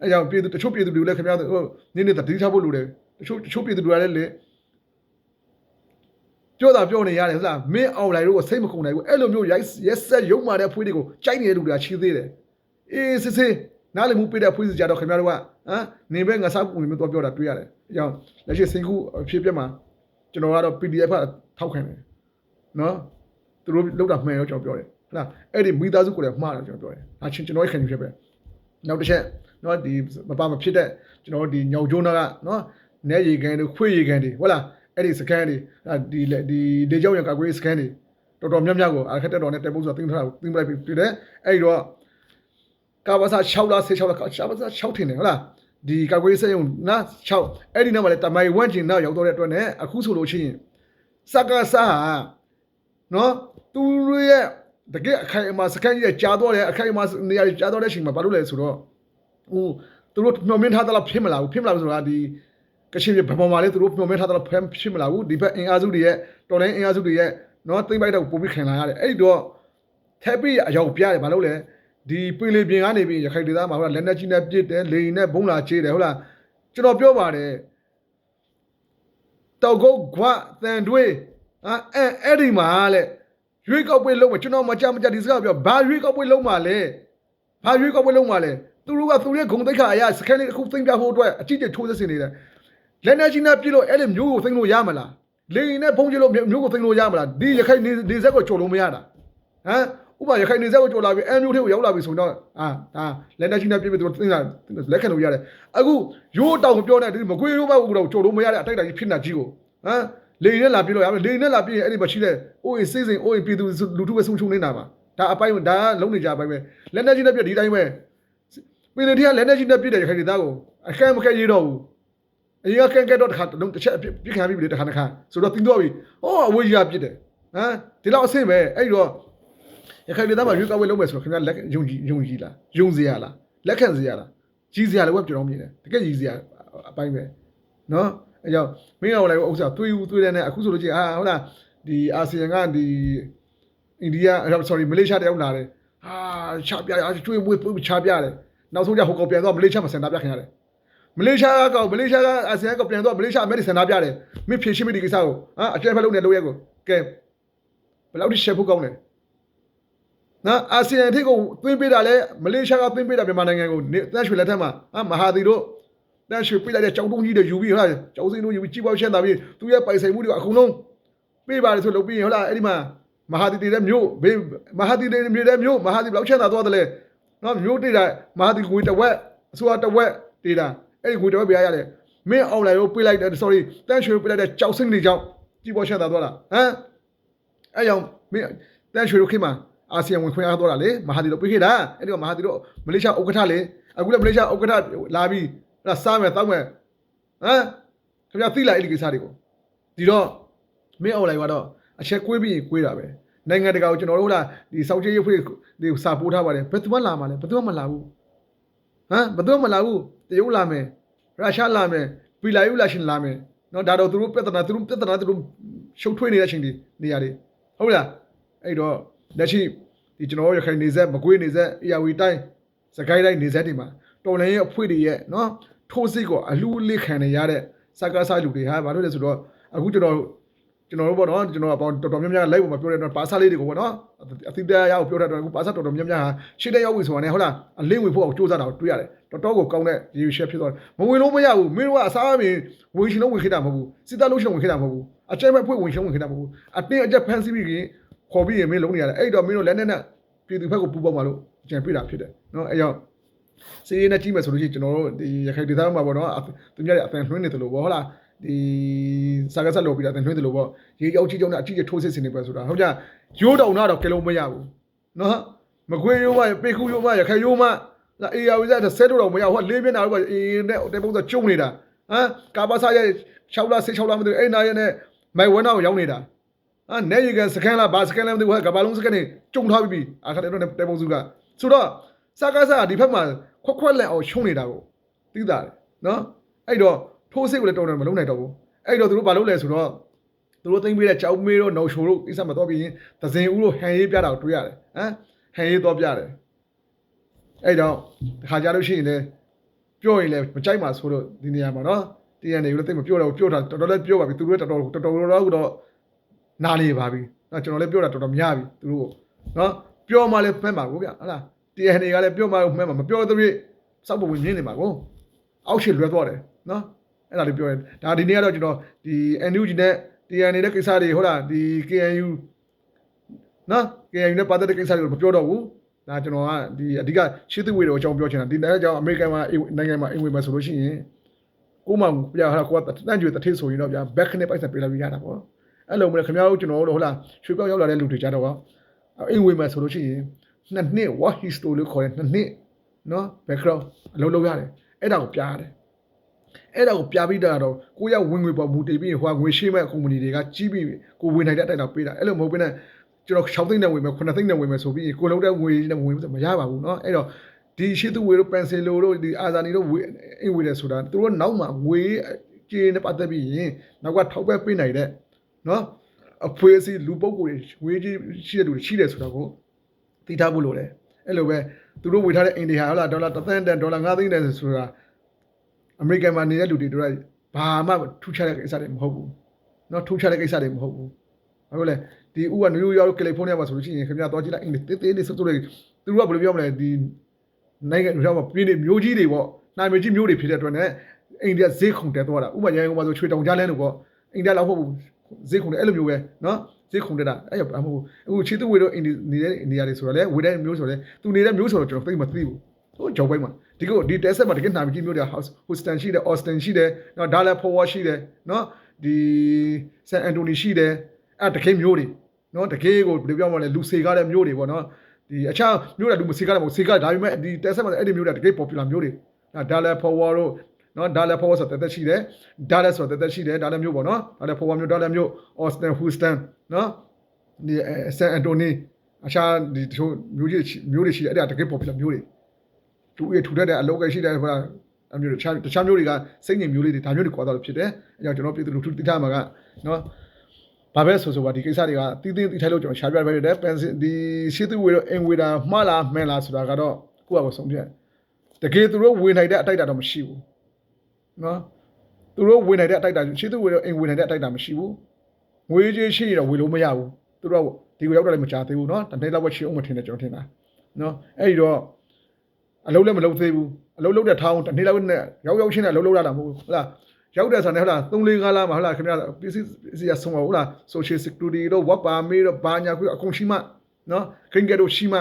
အဲကြောင့်ပြည်သူတချို့ပြည်သူတွေလည်းခင်ဗျားတို့နင်းနေတတိထားဖို့လိုတယ်တချို့တချို့ပြည်သူတွေကလည်းလေပြောတာပြောနေရတယ်ဟုတ်လားမင်းအောင်လိုက်တို့ကိုစိတ်မခုန်နိုင်ဘူးအဲ့လိုမျိုးရိုက်ရက်ဆက်ရုံမာတဲ့ဖွေးတွေကိုကြိုက်နေတဲ့လူတွေကရှိသေးတယ်အေးစစ်စစ်နားလည်မှုပေးတဲ့ဖွေးစီကြတော့ခင်ဗျားတို့ကဟမ်နေပဲငါစားပုံမျိုးတော့ပြောတာတွေ့ရတယ်အဲကြောင့်လက်ရှိစင်ကူအဖြစ်ပြက်မှာကျွန်တော်ကတော့ PDF ကထောက်ခံတယ် နော်သူတို့လောက်တာမှန်ရောကျွန်တော်ပြောတယ်ဟုတ်လားအဲ့ဒီမိသားစုကိုလည်းမှားတယ်ကျွန်တော်ပြောတယ်ဒါချင်းကျွန်တော်ရဲ့ခံယူချက်ပဲနောက်တစ်ချက်နော်ဒီမပါမဖြစ်တဲ့ကျွန်တော်ဒီညောင်ကျိုးနာကနော်နဲရီကန်တို့ခွေရီကန်တွေဟုတ်လားအဲ့ဒီစကန်တွေဒီဒီလေကြောင်းရကာကွယ်စကန်တွေတော်တော်များများကိုအခက်တက်တော်နဲ့တက်ဖို့ဆိုတာသိထားတာသိမလိုက်ပြီတွေ့တယ်အဲ့တော့ကာဘာစာ6လား16လားကာဘာစာ6ထင်တယ်ဟုတ်လားဒီကာကွယ်စက်ရုံနာ6အဲ့ဒီနောက်မှာလည်းတမိုင်ဝန့်ကျင်နောက်ရောက်တော့တဲ့အတွက်နဲ့အခုဆိုလို့ရှိရင်စကားစာဟာ နော်သူတို့ရဲ့တကယ်အခိုင်အမာစကန်ကြီးကြာတော့တယ်အခိုင်အမာနေရာကြာတော့တဲ့အချိန်မှာဘာလို့လဲဆိုတော့ဟိုသူတို့မျှော်မှန်းထားသလားဖြစ်မလားဘူးဖြစ်မလားဆိုတာဒီကချင်ပြည်ဗမာလေးသူတို့မျှော်မှန်းထားသလားဖြစ်မလားဘူးဒီဘက်အင်အားစုတွေရဲ့တော်လိုင်းအင်အားစုတွေရဲ့နော်သိမ့်ပိုက်တော့ပို့ပြီးခံလာရတယ်အဲ့ဒီတော့ထက်ပြီးအရောက်ပြရတယ်ဘာလို့လဲဒီပင်လေပြင်ကနေပြီးရခိုင်ဒေသမှာဟုတ်လားလက်နက်ကြီးနဲ့ပစ်တယ်လေရင်နဲ့ဘုံလာချေးတယ်ဟုတ်လားကျွန်တော်ပြောပါတယ်တောက်ကုတ်ခွတန်တွေး အဲအဲ့ဒီမှာလေရွေးကောက်ပွဲလုံးမှာကျွန်တော်မကြမကြဒီစကားပြောဘာရွေးကောက်ပွဲလုံးမှာလဲဘာရွေးကောက်ပွဲလုံးမှာလဲသူတို့ကသူရဲ့ဂုံတိတ်ခါအရာစကန်လေးတစ်ခုသိမ့်ပြဖို့အတွက်အကြည့်ကျထိုးစစ်ဆင်နေတယ်လက်နေချင်းနဲ့ပြည့်လို့အဲ့လိုမျိုးကိုသိမ့်လို့ရမလားလေရင်နဲ့ဖုံးကြည့်လို့မြို့ကိုသိမ်းလို့ရမလားဒီရခိုင်နေနေဆက်ကိုကြော်လို့မရတာဟမ်ဥပမာရခိုင်နေဆက်ကိုကြော်လာပြီးအဲမျိုးထဲကိုရောက်လာပြီဆိုတော့အာဒါလက်နဲ့ချင်းနဲ့ပြည့်ပြည့်သူသိမ်းတာလက်ခံလို့ရတယ်အခုရိုးတောင်ပြောနေဒီမကွေးရိုးဘက်ကိုတော့ကြော်လို့မရတဲ့အတိုက်အတိုင်းဖြစ်နေတာကြီးကိုဟမ် လေရင်နဲ့လာပြလို့ရမယ်လေရင်နဲ့လာပြရင်အဲ့ဒီမှာရှိတဲ့အိုးရင်စိတ်စိမ်အိုးရင်ပြည်သူလူထုပဲဆုံချုံနေတာပါဒါအပိုင်းဒါကလုံးနေကြအပိုင်းပဲလက်နဲ့ချင်းနဲ့ပြဒီတိုင်းပဲပင်နေထက်လက်နဲ့ချင်းနဲ့ပြတဲ့ရခိုင်ဒေသကိုအခက်မခက်ရေးတော့ဘူးအရင်ကကဲကဲတော့တစ်ခါတစ်လုံးတစ်ချက်ပြစ်ခံပြီးပြီလေတစ်ခါတစ်ခါဆိုတော့တင်းတော့ပြီဟောအဝေးကြီးကပြစ်တယ်ဟမ်ဒီလောက်အဆင့်ပဲအဲ့တော့ရခိုင်ပြည်သားမှာရွေးကောက်ပွဲလုပ်မယ်ဆိုတော့ခင်ဗျာလက်ယုံကြည်ယုံကြည်လားယုံစရာလားလက်ခံစရာလားကြီးစရာလည်းဝက်ပြောင်းမြင်တယ်တကယ်ကြီးစရာအပိုင်းပဲနော် အဲကြောင့်မင်းအောင်လည်းဥစ္စာသွေးဦးသွေးတဲ့နဲ့အခုဆိုလို့ချင်းအာဟုတ်လားဒီအာဆီယံကဒီအိန္ဒိယ sorry မလေးရှားတယောက်လာတယ်ဟာချပြရကျွေးမွေးချပြတယ်နောက်ဆုံးကျဟိုကောင်ပြန်တော့မလေးရှားမှာစင်တာပြခင်ရတယ်မလေးရှားကမလေးရှားကအာဆီယံကပြန်တော့မလေးရှားအမေရိကန်နာပြတယ်မင်းဖြည့်ရှင်းမိဒီကိစ္စကိုဟာအကျဉ်းဖက်လုပ်နေလို့ရဲကိုကဲဘယ်လောက်ထိရှက်ဖို့ကောင်းလဲနော်အာဆီယံအထိပ်ကိုသွင်းပေးတာလဲမလေးရှားကသွင်းပေးတာမြန်မာနိုင်ငံကိုတန်းရွှေလက်ထက်မှာဟာမဟာသီတို့ တန်းရွှေပြလိုက်တဲ့ကြောင်တုံးကြီးတွေယူပြီးဟုတ်လားကြောင်စင်းတို့ယူပြီးကြီးပွားရှင်းတာပြီးသူရဲ့ပိုင်ဆိုင်မှုတွေအကုန်လုံးပေးပါတယ်ဆိုလုပ်ပြီးဟုတ်လားအဲ့ဒီမှာမဟာသီတည်တဲ့မြို့ဘေးမဟာသီတည်တဲ့မြို့တဲ့မြို့မဟာသီဘယ်လောက်ချမ်းသာသွားတယ်လဲနော်မြို့တိတ်တာမဟာသီငွေတစ်ဝက်အစိုးရတစ်ဝက်တေးတာအဲ့ဒီငွေတော့ပြရရတယ်မင်းအောင်လိုက်ကိုပေးလိုက်တယ် sorry တန်းရွှေပေးလိုက်တဲ့ကြောက်စင်းတွေကြောင့်ကြီးပေါ်ရှက်တာသွားတာဟမ်အဲ့ကြောင့်မင်းတန်းရွှေတို့ခေတ်မှာအာဆီယံဝင်ခွင့်အားသွားတာလေမဟာဒီတို့ပေးခဲ့တာအဲ့ဒီကမဟာဒီတို့မလေးရှားဥက္ကဋ္ဌလေအခုလည်းမလေးရှားဥက္ကဋ္ဌလာပြီး အဲ့ဒါစားမယ်တောက်မယ်ဟမ်ခင်ဗျာသိလိုက်အဲ့ဒီကိစ္စတွေကိုဒီတော့မင်းအောင်လိုက်ကတော့အချက်ကွေးပြီးကွေးတာပဲနိုင်ငံတကာကိုကျွန်တော်တို့ကဒီစောက်ချေးရေးဖွဲ့ဒီစာပိုးထားပါတယ်ဘယ်သူမှလာမှာလဲဘယ်သူမှမလာဘူးဟမ်ဘယ်သူမှမလာဘူးတရုတ်လာမယ်ရုရှားလာမယ်ပီလာယူလာရှင်လာမယ်နော်ဒါတော့သူတို့ပြဿနာသူတို့ပြဿနာသူတို့ရှုပ်ထွေးနေတဲ့အချိန်ဒီနေရာတွေဟုတ်လားအဲ့တော့လက်ရှိဒီကျွန်တော်ရခိုင်နေဆက်မကွေးနေဆက်အရာဝီတိုင်းစကိုင်းတိုင်းနေဆက်တွေမှာတော်လန်ရဲ့အဖွဲ့တွေရဲ့နော် ထိုးစစ်ကိုအလူအလိခံနေရတဲ့စကားစားလူတွေဟာဘာလို့လဲဆိုတော့အခုကျွန်တော်ကျွန်တော်တို့ပေါ့နော်ကျွန်တော်အပေါင်းတော်တော်များများ live ပေါ်မှာပြောတဲ့တော့ပါစာလေးတွေကိုပေါ့နော်အသီးတရားရောက်ပြောတတ်တော့အခုပါစာတော်တော်များများဟာရှေ့တဲ့ရောက်ပြီဆိုတာ ਨੇ ဟုတ်လားအလင်းဝင်ဖို့အောင်စူးစမ်းတာကိုတွေ့ရတယ်တော်တော်ကိုကောင်းတဲ့ရေရှက်ဖြစ်သွားတယ်မဝင်လို့မရဘူးမင်းတို့ကအစားအမင်းဝင်ရှင်လုံးဝင်ခဲ့တာမဟုတ်ဘူးစစ်သားလုံးရှင်လုံးဝင်ခဲ့တာမဟုတ်ဘူးအကျဲမဲ့ဖွဲ့ဝင်ရှင်လုံးဝင်ခဲ့တာမဟုတ်ဘူးအတင်းအကျက်ဖန်ဆီးပြီးခင်ခေါ်ပြီးရင်မင်းလုံးနေရတယ်အဲ့တော့မင်းတို့လက်နဲ့နဲ့ပြည်သူဘက်ကိုပူပေါက်ပါလို့ကြံပြတာဖြစ်တယ်နော်အဲ့ကြောင့် စီးရဲနဲ့ကြီးမယ်ဆိုလို့ရှိရင်ကျွန်တော်တို့ဒီရခိုင်ဒေသမှာပေါ့နော်သူများတွေအတန်ထွင်းနေတယ်လို့ပေါ့ဟုတ်လားဒီစာကစားလို့ပြီးတာအတန်ထွင်းတယ်လို့ပေါ့ရေရောက်ကြီးကြောင်းနဲ့အကြီးကြီးထိုးစစ်ဆင်နေပဲဆိုတာဟုတ်ကြရိုးတောင်တော့ကလုံးမရဘူးနော်မခွေးရိုးမပေခုရိုးမရခိုင်ရိုးမလာအေယာဝီစားဆဲတော့တော့မရဟိုလေးမျက်နှာတော့အေးနဲ့တဲပုံစံကျုံနေတာဟမ်ကာပါဆာရဲ့6လ6လမသိဘူးအဲ့နာရဲ့နဲ့မိုင်ဝဲနာကိုရောက်နေတာဟာနေရီကစကန်လာဘာစကန်လာမသိဘူးဟဲ့ကဘာလုံးစကန်နေကျုံထားပြီးပြီအခါတည်းတော့တဲပုံစုကဆိုတော့စကားစားဒီဘက်မှာ ခွက်ခွက်လက်အောင်ရှုံးနေတာကိုသိတာတယ်နော်အဲ့တော့ထိုးစစ်ကိုလည်းတော်တော်မလုံးနိုင်တော့ဘူးအဲ့တော့သူတို့ဘာလုပ်လဲဆိုတော့သူတို့သိမ့်ပေးတဲ့ကြောက်မေးတော့နော်ရှိုတို့ကိစ္စမှာတော့ပြီးရင်သဇင်ဦးတို့ဟန်ရေးပြတာကိုတွေ့ရတယ်ဟမ်ဟန်ရေးတော့ပြတယ်အဲ့တော့တခါကြလို့ရှိရင်လည်းပြောရင်လည်းမကြိုက်ပါဆိုတော့ဒီနေရာမှာနော်တရားနေလို့သိမပြောတော့ပြောတာတော်တော်လည်းပြောပါပြီသူတို့တော်တော်တော်တော်တော့တော့နားလေပါပြီနော်ကျွန်တော်လည်းပြောတာတော်တော်များပြီသူတို့နော်ပြောမှလည်းဖက်ပါကိုဗျဟုတ်လား တရားနေကလည်းပြောမှမှမှာမပြောသဖြင့်စောက်ပုံဝင်နေနေမှာကိုအောက်ရှိလွယ်သွားတယ်နော်အဲ့ဒါလေးပြောရင်ဒါဒီနေ့ကတော့ကျွန်တော်ဒီ NUG နဲ့ TN နေတဲ့ကိစ္စတွေဟုတ်လားဒီ KNU နော် KNU နဲ့ပတ်သက်တဲ့ကိစ္စတွေကိုမပြောတော့ဘူးဒါကျွန်တော်ကဒီအဓိကရှစ်သူဝေတော်အကြောင်းပြောချင်တာဒီနေ့အကြောင်းအမေရိကန်မှာနိုင်ငံမှာအင်ဝေမှာဆိုလို့ရှိရင်ကိုမှပြဟာကိုကတန့်ကျွေတထိဆိုရင်တော့ဗျာ back နဲ့ပိုက်ဆက်ပေးလိုက်ရတာပေါ့အဲ့လိုမျိုးခင်ဗျားတို့ကျွန်တော်တို့ဟုတ်လားရွှေပြောင်းရောက်လာတဲ့လူတွေကြတော့အင်ဝေမှာဆိုလို့ရှိရင် နှစ်နှစ် what history လို့ခေါ်တယ်နှစ်နှစ်နော် background အလုပ်လုပ်ရတယ်အဲ့ဒါကိုပြရတယ်အဲ့ဒါကိုပြပြီးတော့ကိုရဝင်ငွေပေါ်မူတည်ပြီးဟိုကငွေရှိမဲ့ကုမ္ပဏီတွေကကြီးပြီးကိုဝင်နိုင်တဲ့အတိုင်းတော့ပေးတာအဲ့လိုမဟုတ်ဘဲနဲ့ကျွန်တော်6သိန်းနဲ့ဝင်မယ်9သိန်းနဲ့ဝင်မယ်ဆိုပြီးကိုလုံးတဲ့ငွေနဲ့ဝင်မရပါဘူးเนาะအဲ့တော့ဒီရှိသူဝေတို့ပန်ဆယ်လိုတို့ဒီအာဇာနီတို့ဝေအင်ဝေတယ်ဆိုတာသူတို့နောက်မှာငွေကြေးနဲ့ပတ်သက်ပြီးရင်နောက်ကထောက်ပံ့ပေးနိုင်တဲ့เนาะအဖွေးစီလူပုဂ္ဂိုလ်တွေငွေကြီးရှိတဲ့လူတွေရှိတယ်ဆိုတာကို သိထားဖို့လိုတယ်အဲ့လိုပဲသူတို့ဝေထားတဲ့အိန္ဒိယဟုတ်လားဒေါ်လာ1000တန်ဒေါ်လာ9သိန်းတန်ဆိုတာအမေရိကန်မှာနေတဲ့လူတွေတို့ဘာမှထူးခြားတဲ့ကိစ္စတွေမဟုတ်ဘူးเนาะထူးခြားတဲ့ကိစ္စတွေမဟုတ်ဘူးဘာလို့လဲဒီဥကနယူးယောက်ကယ်လီဖိုးနီးယားမှာဆိုလို့ရှိရင်ခင်ဗျာတော့ကြည့်လိုက်အင်္ဂလိပ်တေးသေးလေးစုပ်စုပ်လေးသူတို့ကဘယ်လိုပြောမလဲဒီနိုင်ငံတွေကပြည်နေမျိုးကြီးတွေပေါ့နိုင်မျိုးကြီးမျိုးတွေဖြစ်တဲ့အတွက်နဲ့အိန္ဒိယဈေးခုန်တက်သွားတာဥပမာရန်ကုန်မှာဆိုချွေတောင်ကြားလန်းတို့ပေါ့အိန္ဒိယလောက်ဟုတ်ဘူးဟ ဈေးခုန်တယ်အဲ့လိုမျိုးပဲ နော်ဈေးခုန်တက်တာအဲ့ရဘာမဟုတ်ဘူးအခုချီသူဝေတို့အိန္ဒိနေတဲ့နေရာတွေဆိုတော့လေဝေတဲ့မျိုးဆိုတော့လေသူနေတဲ့မျိုးဆိုတော့ကျွန်တော်သိမသိဘူးဟိုကြောက်ပိုင်းမှာဒီကိုဒီတက်ဆက်မှာတကယ်နာမည်ကြီးမျိုးတွေ house Houston ရှိတယ် Austin ရှိတယ်နော် Dallas Fort Worth ရှိတယ်နော်ဒီ San Antonio ရှိတယ်အဲ့တကယ်မျိုးတွေနော်တကယ်ကိုဘယ်လိုပြောမလဲလူစေကားတဲ့မျိုးတွေပေါ့နော်ဒီအခြားမျိုးတွေလူမစေကားတယ်မဟုတ်စေကားဒါပေမဲ့ဒီတက်ဆက်မှာအဲ့ဒီမျိုးတွေတကယ် popular မျိုးတွေနော် Dallas Fort Worth တို့ နော် Dallas Fort Worth ဆိုတက်တက်ရှိတယ် Dallas ဆိုတက်တက်ရှိတယ် Dallas မျိုးပေါ့နော် Dallas Fort Worth မျိုး Dallas မျိုး Austin Houston နော်ဒီဆန်အန်တိုနီအခြားဒီတချို့မျိုးကြီးမျိုးတွေရှိတယ်အဲ့ဒါတကယ် popular မျိုးတွေသူရထူထက်တဲ့အလောက်ကရှိတယ်ဟိုလားအမျိုးတခြားတခြားမျိုးတွေကစိတ်ငြိမ်မျိုးလေးတွေဒါမျိုးတွေခေါ်တော့ဖြစ်တယ်အဲကြောင့်ကျွန်တော်ပြည်သူလူထုတိထားမှာကနော်ဘာပဲဆိုဆိုပါဒီကိစ္စတွေကတီးတင်းတီးထိုက်လို့ကျွန်တော်ရှားပြပေးတယ်ပန်ဒီရှိသူဝေတော့အင်ဝေတာမှားလားမှန်လားဆိုတာကတော့ကိုယ့်အကိုဆုံးဖြတ်တကယ်သူတို့ဝေနိုင်တဲ့အတိုက်တာတော့မရှိဘူး နော်သူတို့ဝေနိုင်တဲ့အတိုက်တာရှိသူဝေတော့အင်ဝေနိုင်တဲ့အတိုက်တာမရှိဘူးငွေကြေးရှိရတော့ဝေလို့မရဘူးသူတို့ကဒီကိုရောက်တော့လည်းမချသေးဘူးနော်တနေ့တော့ပဲရှိအောင်မထင်နဲ့ကျွန်တော်ထင်တာနော်အဲ့ဒီတော့အလုံးလည်းမလုံးသေးဘူးအလုံးလုံးတဲ့ထောင်းတစ်နေ့လောက်နဲ့ရောက်ရောက်ချင်းနဲ့အလုံးလုံးရတာမဟုတ်ဘူးဟုတ်လားရောက်တဲ့ဆန်နဲ့ဟုတ်လား3 4 5လမှာဟုတ်လားခင်ဗျာပစ္စည်းပစ္စည်းရဆုံးပါဟုတ်လား social security တို့ work permit တို့ဘာညာခွေအကုန်ရှိမှနော်ခရင်ကတို့ရှိမှ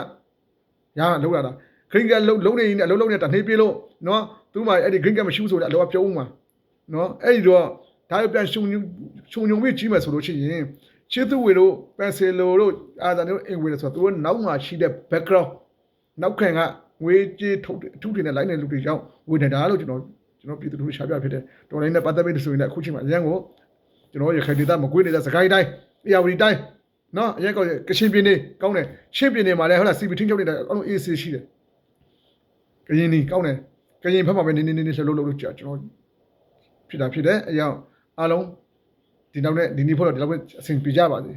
ရလုံးရတာခရင်ကလုံးလုံးနေရင်အလုံးလုံးနဲ့တစ်နေ့ပြေးလို့နော် သူမှအဲ့ဒီခရင်ကမရှိဘူးဆိုတော့အလောကပြုံးမှာနော်အဲ့ဒီတော့ဒါရပြန်ရှုံရှုံညုံပြီးကြီးမယ်ဆိုလို့ရှိရင်ချစ်သူဝေတို့ပန်ဆယ်လိုတို့အာဇာတို့အင်ဝေတို့ဆိုတော့သူတို့နောက်မှာရှိတဲ့ background နောက်ခံကငွေကြေးထုတ်အထူးထင်တဲ့ line တဲ့လူတွေကြောင့်ဝေနေတာလို့ကျွန်တော်ကျွန်တော်ပြည်သူလူထုရှားပြဖြစ်တယ်တော်လိုင်းနဲ့ပတ်သက်ပြီးဆိုရင်လည်းအခုချိန်မှာအရန်ကိုကျွန်တော်ရခိုင်ဒေသမကွေးနေတဲ့စကိုင်းတိုင်းအေရဝတီတိုင်းနော်အရန်ကောကချင်ပြည်နယ်ကောင်းတယ်ချင်းပြည်နယ်မှာလည်းဟုတ်လား CP ထင်းချုပ်နေတဲ့အလုံး AC ရှိတယ်ကရင်နီကောင်းတယ် ကရင်ဘက်မှာပဲနေနေနေလှလို့လို့ကြာကျွန်တော်ဖြစ်တာဖြစ်တယ်အရင်အားလုံးဒီနောက်နဲ့ဒီနေ့ဖို့တော့ဒီလောက်ပဲအဆင်ပြေကြပါစေ